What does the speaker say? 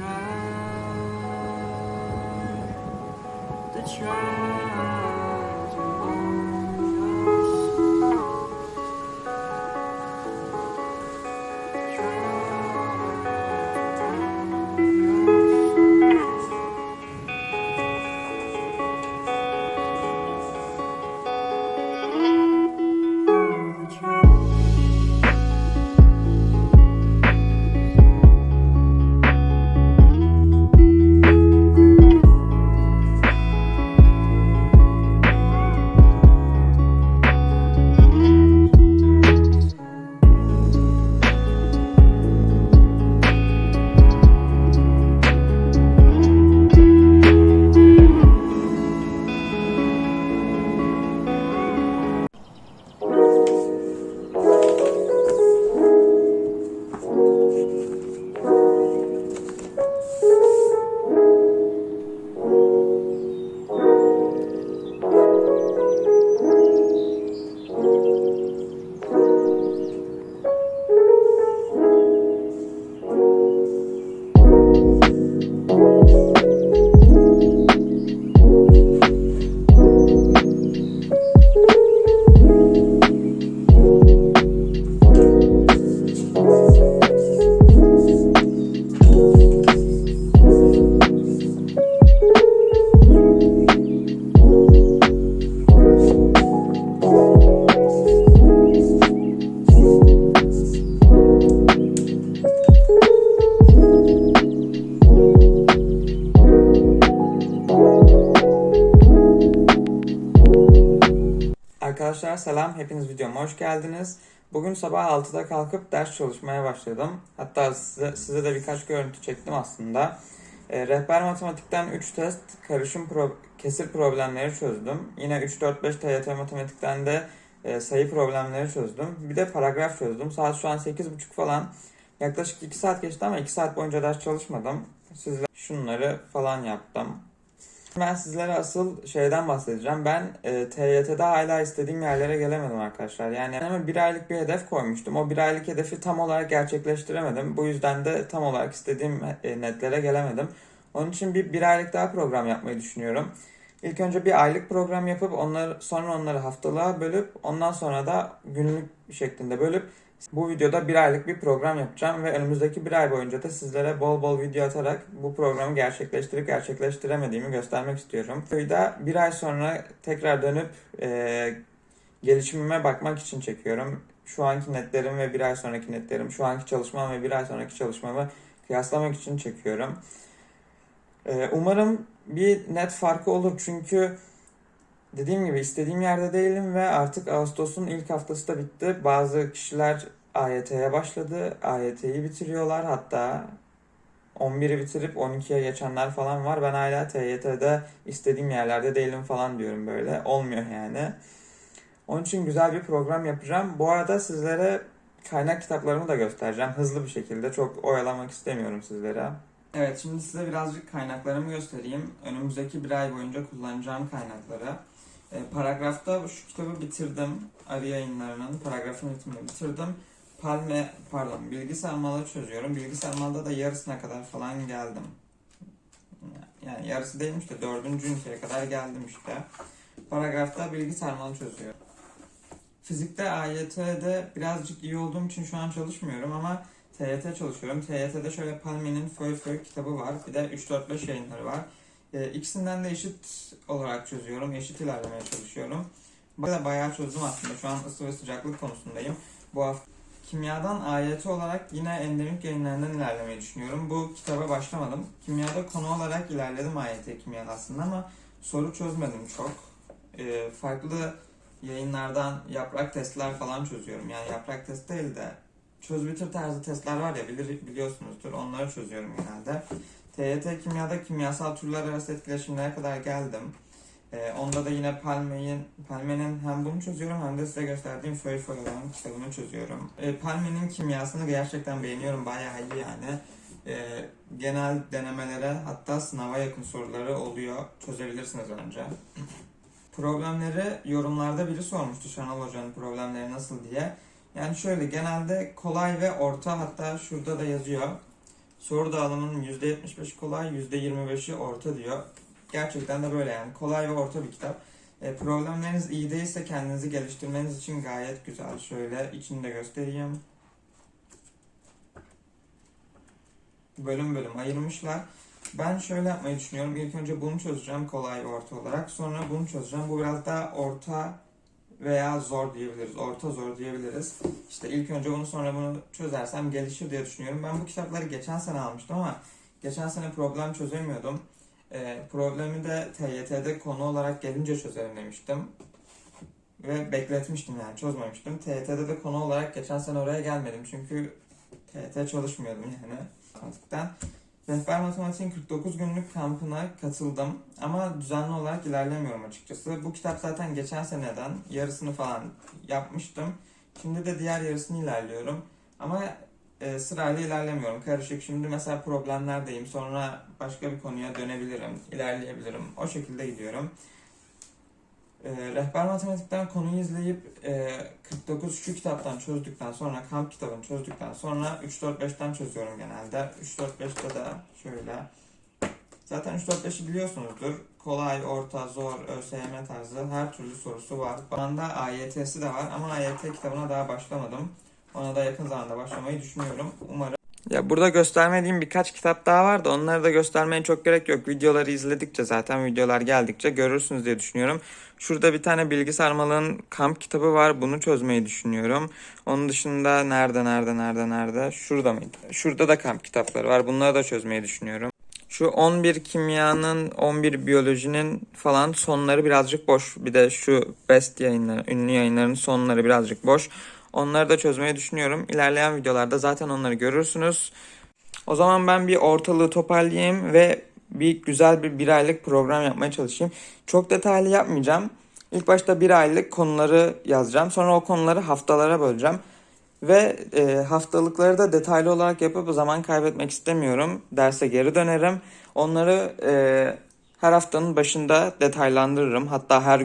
The to. Selam, hepiniz videoma hoş geldiniz. Bugün sabah 6'da kalkıp ders çalışmaya başladım. Hatta size, size de birkaç görüntü çektim aslında. E, rehber matematikten 3 test, karışım pro- kesir problemleri çözdüm. Yine 3-4-5 TYT matematikten de e, sayı problemleri çözdüm. Bir de paragraf çözdüm. Saat şu an 8.30 falan. Yaklaşık 2 saat geçti ama 2 saat boyunca ders çalışmadım. Sizle şunları falan yaptım. Ben sizlere asıl şeyden bahsedeceğim. Ben e, TYT'de hala istediğim yerlere gelemedim arkadaşlar. Yani kendime bir aylık bir hedef koymuştum. O bir aylık hedefi tam olarak gerçekleştiremedim. Bu yüzden de tam olarak istediğim e, netlere gelemedim. Onun için bir, bir aylık daha program yapmayı düşünüyorum. İlk önce bir aylık program yapıp onları sonra onları haftalığa bölüp ondan sonra da günlük şeklinde bölüp bu videoda bir aylık bir program yapacağım ve önümüzdeki bir ay boyunca da sizlere bol bol video atarak bu programı gerçekleştirip gerçekleştiremediğimi göstermek istiyorum. Videoda bir ay sonra tekrar dönüp e, gelişimime bakmak için çekiyorum. Şu anki netlerim ve bir ay sonraki netlerim, şu anki çalışmam ve bir ay sonraki çalışmamı kıyaslamak için çekiyorum. E, umarım bir net farkı olur çünkü Dediğim gibi istediğim yerde değilim ve artık Ağustos'un ilk haftası da bitti. Bazı kişiler AYT'ye başladı. AYT'yi bitiriyorlar hatta 11'i bitirip 12'ye geçenler falan var. Ben hala TYT'de istediğim yerlerde değilim falan diyorum böyle. Olmuyor yani. Onun için güzel bir program yapacağım. Bu arada sizlere kaynak kitaplarımı da göstereceğim. Hızlı bir şekilde. Çok oyalamak istemiyorum sizlere. Evet şimdi size birazcık kaynaklarımı göstereyim. Önümüzdeki bir ay boyunca kullanacağım kaynakları. E, paragrafta şu kitabı bitirdim. Arı yayınlarının paragrafın bitimini bitirdim. Palme, pardon bilgisayar malı çözüyorum. Bilgisayar malda da yarısına kadar falan geldim. Yani yarısı değilmiş de dördüncü üniteye kadar geldim işte. Paragrafta bilgisayar malı çözüyorum. Fizikte AYT'de birazcık iyi olduğum için şu an çalışmıyorum ama TYT çalışıyorum. TYT'de şöyle Palme'nin Föy Föy kitabı var. Bir de 3-4-5 yayınları var. E, ikisinden de eşit olarak çözüyorum. Eşit ilerlemeye çalışıyorum. Burada bayağı çözdüm aslında. Şu an ısı ve sıcaklık konusundayım. Bu hafta kimyadan AYT olarak yine endemik yayınlarından ilerlemeyi düşünüyorum. Bu kitaba başlamadım. Kimyada konu olarak ilerledim AYT kimyada aslında ama soru çözmedim çok. E, farklı yayınlardan yaprak testler falan çözüyorum. Yani yaprak test değil de çöz bitir tarzı testler var ya bilir, biliyorsunuzdur. Onları çözüyorum genelde. TYT kimyada kimyasal türler arası etkileşimlere kadar geldim. Ee, onda da yine Palme'nin Palme'nin hem bunu çözüyorum hem de size gösterdiğim Föy Föy olan kitabını çözüyorum. Ee, Palme'nin kimyasını gerçekten beğeniyorum. Bayağı iyi yani. Ee, genel denemelere hatta sınava yakın soruları oluyor. Çözebilirsiniz bence. Problemleri yorumlarda biri sormuştu Şenol Hoca'nın problemleri nasıl diye. Yani şöyle genelde kolay ve orta hatta şurada da yazıyor. Soru dağılımının %75'i kolay, %25'i orta diyor. Gerçekten de böyle yani kolay ve orta bir kitap. E, problemleriniz iyi değilse kendinizi geliştirmeniz için gayet güzel. Şöyle içini de göstereyim. Bölüm bölüm ayırmışlar. Ben şöyle yapmayı düşünüyorum. İlk önce bunu çözeceğim kolay orta olarak. Sonra bunu çözeceğim. Bu biraz daha orta veya zor diyebiliriz. Orta zor diyebiliriz. İşte ilk önce bunu sonra bunu çözersem gelişir diye düşünüyorum. Ben bu kitapları geçen sene almıştım ama geçen sene problem çözemiyordum. Ee, problemi de TYT'de konu olarak gelince çözerim demiştim. Ve bekletmiştim yani çözmemiştim. TYT'de de konu olarak geçen sene oraya gelmedim. Çünkü TYT çalışmıyordum yani matematikten. Rehber Matematiğin 49 günlük kampına katıldım ama düzenli olarak ilerlemiyorum açıkçası. Bu kitap zaten geçen seneden yarısını falan yapmıştım. Şimdi de diğer yarısını ilerliyorum. Ama e, sırayla ilerlemiyorum. Karışık. Şimdi mesela problemlerdeyim. Sonra başka bir konuya dönebilirim, ilerleyebilirim. O şekilde gidiyorum. E, rehber matematikten konuyu izleyip e, 49 şu kitaptan çözdükten sonra kamp kitabını çözdükten sonra 3-4-5'ten çözüyorum genelde. 3-4-5'te de şöyle. Zaten 3-4-5'i biliyorsunuzdur. Kolay, orta, zor, ÖSYM tarzı her türlü sorusu var. Bana AYT'si de var ama AYT kitabına daha başlamadım. Ona da yakın zamanda başlamayı düşünüyorum. Umarım ya burada göstermediğim birkaç kitap daha var da onları da göstermeye çok gerek yok. Videoları izledikçe zaten videolar geldikçe görürsünüz diye düşünüyorum. Şurada bir tane bilgi sarmalının kamp kitabı var. Bunu çözmeyi düşünüyorum. Onun dışında nerede nerede nerede nerede? Şurada mıydı? Şurada da kamp kitapları var. Bunları da çözmeyi düşünüyorum. Şu 11 kimyanın, 11 biyolojinin falan sonları birazcık boş. Bir de şu best yayınları, ünlü yayınların sonları birazcık boş. Onları da çözmeyi düşünüyorum. İlerleyen videolarda zaten onları görürsünüz. O zaman ben bir ortalığı toparlayayım ve bir güzel bir bir aylık program yapmaya çalışayım. Çok detaylı yapmayacağım. İlk başta bir aylık konuları yazacağım. Sonra o konuları haftalara böleceğim. Ve e, haftalıkları da detaylı olarak yapıp zaman kaybetmek istemiyorum. Derse geri dönerim. Onları e, her haftanın başında detaylandırırım. Hatta her